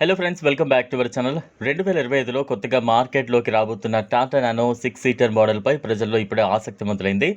Hello friends welcome back to our channel రెండు వేల ఇరవై ఐదులో కొత్తగా మార్కెట్లోకి రాబోతున్న టాటా నానో సిక్స్ సీటర్ మోడల్పై ప్రజల్లో ఇప్పుడే ఆసక్తి మొదలైంది.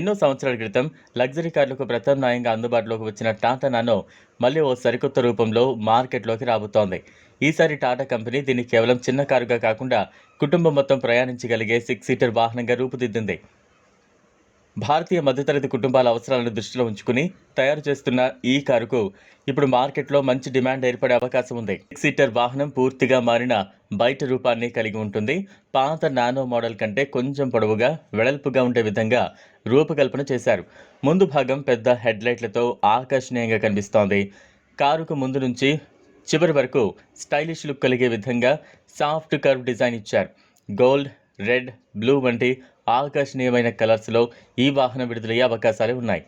ఎన్నో సంవత్సరాల క్రితం లగ్జరీ కార్లకు ప్రత్యామ్నాయంగా అందుబాటులోకి వచ్చిన టాటా నానో మళ్ళీ ఓ సరికొత్త రూపంలో మార్కెట్లోకి రాబోతోంది. ఈసారి టాటా కంపెనీ దీన్ని కేవలం చిన్న కారుగా కాకుండా కుటుంబం మొత్తం ప్రయాణించగలిగే సిక్స్ సీటర్ వాహనంగా రూపుదిద్దింది. భారతీయ మధ్యతరగతి కుటుంబాల అవసరాలను దృష్టిలో ఉంచుకుని తయారు చేస్తున్న ఈ కారుకు ఇప్పుడు మార్కెట్లో మంచి డిమాండ్ ఏర్పడే అవకాశం ఉంది. సీటర్ వాహనం పూర్తిగా మారిన బయట రూపాన్ని కలిగి ఉంటుంది. పాత నానో మోడల్ కంటే కొంచెం పొడవుగా వెడల్పుగా ఉండే విధంగా రూపకల్పన చేశారు. ముందు భాగం పెద్ద హెడ్లైట్లతో ఆకర్షణీయంగా కనిపిస్తోంది. కారుకు ముందు నుంచి చివరి వరకు స్టైలిష్ లుక్ కలిగే విధంగా సాఫ్ట్ కర్వ్ డిజైన్ ఇచ్చారు. గోల్డ్ రెడ్ బ్లూ వంటి ఆకర్షణీయమైన కలర్స్లో ఈ వాహనం విడుదలయ్యే అవకాశాలు ఉన్నాయి.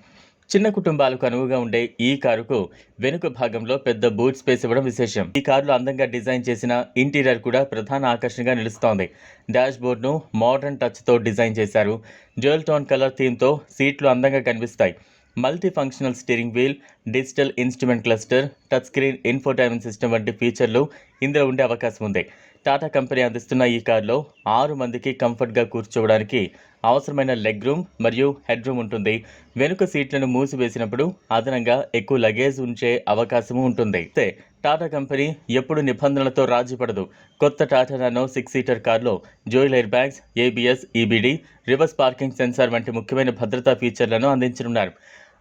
చిన్న కుటుంబాలకు అనువుగా ఉండే ఈ కారుకు వెనుక భాగంలో పెద్ద బూట్ స్పేస్ ఇవ్వడం విశేషం. ఈ కారులో అందంగా డిజైన్ చేసిన ఇంటీరియర్ కూడా ప్రధాన ఆకర్షణగా నిలుస్తోంది. డాష్ బోర్డ్ను మోడర్న్ టచ్తో డిజైన్ చేశారు. జ్యువెల్ టోన్ కలర్ థీమ్తో సీట్లు అందంగా కనిపిస్తాయి. Multifunctional steering wheel digital instrument cluster touch screen infotainment system వంటి ఫీచర్లు ఇందులో ఉండే అవకాశం ఉంది. టాటా కంపెనీ అందిస్తున్న ఈ కారులో ఆరు మందికి కంఫర్ట్గా కూర్చోవడానికి అవసరమైన లెగ్ రూమ్ మరియు హెడ్ రూమ్ ఉంటుంది. వెనుక సీట్లను మూసివేసినప్పుడు అదనంగా ఎక్కువ లగేజ్ ఉంచే అవకాశం ఉంటుంది. అయితే టాటా కంపెనీ ఎప్పుడు నిబంధనలతో రాజీ పడదు. కొత్త టాటా నానో సిక్స్ సీటర్ కార్లో జోయిల్ airbags ABS EBD reverse parking sensor వంటి ముఖ్యమైన భద్రతా ఫీచర్లను అందించనున్నారు.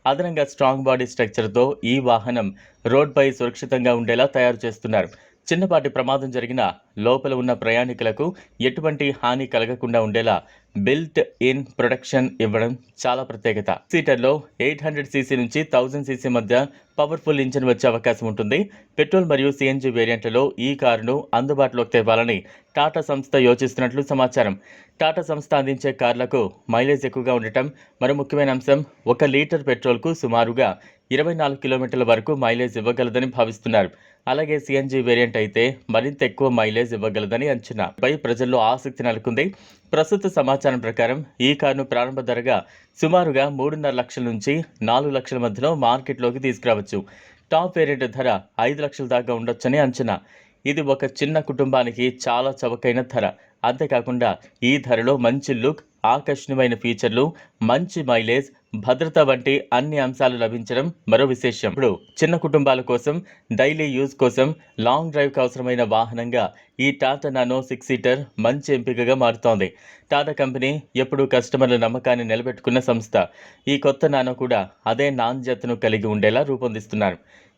అదనంగా స్ట్రాంగ్ బాడీ స్ట్రక్చర్తో ఈ వాహనం రోడ్పై సురక్షితంగా ఉండేలా తయారు చేస్తున్నారు. చిన్నపాటి ప్రమాదం జరిగిన లోపల ఉన్న ప్రయాణికులకు ఎటువంటి హాని కలగకుండా ఉండేలా బిల్ట్ ఇన్ ప్రొటెక్షన్ ఇవ్వడం చాలా ప్రత్యేకత. సీటర్లో ఎయిట్ హండ్రెడ్ సీసీ నుంచి థౌజండ్ సీసీ మధ్య పవర్ఫుల్ ఇంజిన్ వచ్చే అవకాశం ఉంటుంది. పెట్రోల్ మరియు సిఎన్జి వేరియంట్లలో ఈ కారును అందుబాటులోకి తేవాలని టాటా సంస్థ యోచిస్తున్నట్లు సమాచారం. టాటా సంస్థ అందించే కార్లకు మైలేజ్ ఎక్కువగా ఉండటం మరో ముఖ్యమైన అంశం. ఒక లీటర్ పెట్రోల్కు సుమారుగా ఇరవై నాలుగు కిలోమీటర్ల వరకు మైలేజ్ ఇవ్వగలదని భావిస్తున్నారు. అలాగే సిఎన్జి వేరియంట్ అయితే మరింత ఎక్కువ మైలేజ్ ఇవ్వగలదని అంచనా. పై ప్రజల్లో ఆసక్తి నెలకొంది. ప్రస్తుత సమాచారం ప్రకారం ఈ కారును ప్రారంభ ధరగా సుమారుగా మూడున్నర లక్షల నుంచి నాలుగు లక్షల మధ్యలో మార్కెట్లోకి తీసుకురావచ్చు. టాప్ వేరియంట్ ధర ఐదు లక్షల దాకా ఉండొచ్చని అంచనా. ఇది ఒక చిన్న కుటుంబానికి చాలా చవకైన ధర. అంతేకాకుండా ఈ ధరలో మంచి లుక్ ఆకర్షణీయమైన ఫీచర్లు మంచి మైలేజ్ భద్రత వంటి అన్ని అంశాలు లభించడం మరో విశేషం. ఇప్పుడు చిన్న కుటుంబాల కోసం డైలీ యూజ్ కోసం లాంగ్ డ్రైవ్కి అవసరమైన వాహనంగా ఈ టాటా నానో సిక్స్ సీటర్ మంచి ఎంపికగా మారుతోంది. టాటా కంపెనీ ఎప్పుడూ కస్టమర్ల నమ్మకాన్ని నిలబెట్టుకున్న సంస్థ. ఈ కొత్త నానో కూడా అదే నాణ్యతను కలిగి ఉండేలా రూపొందిస్తున్నారు.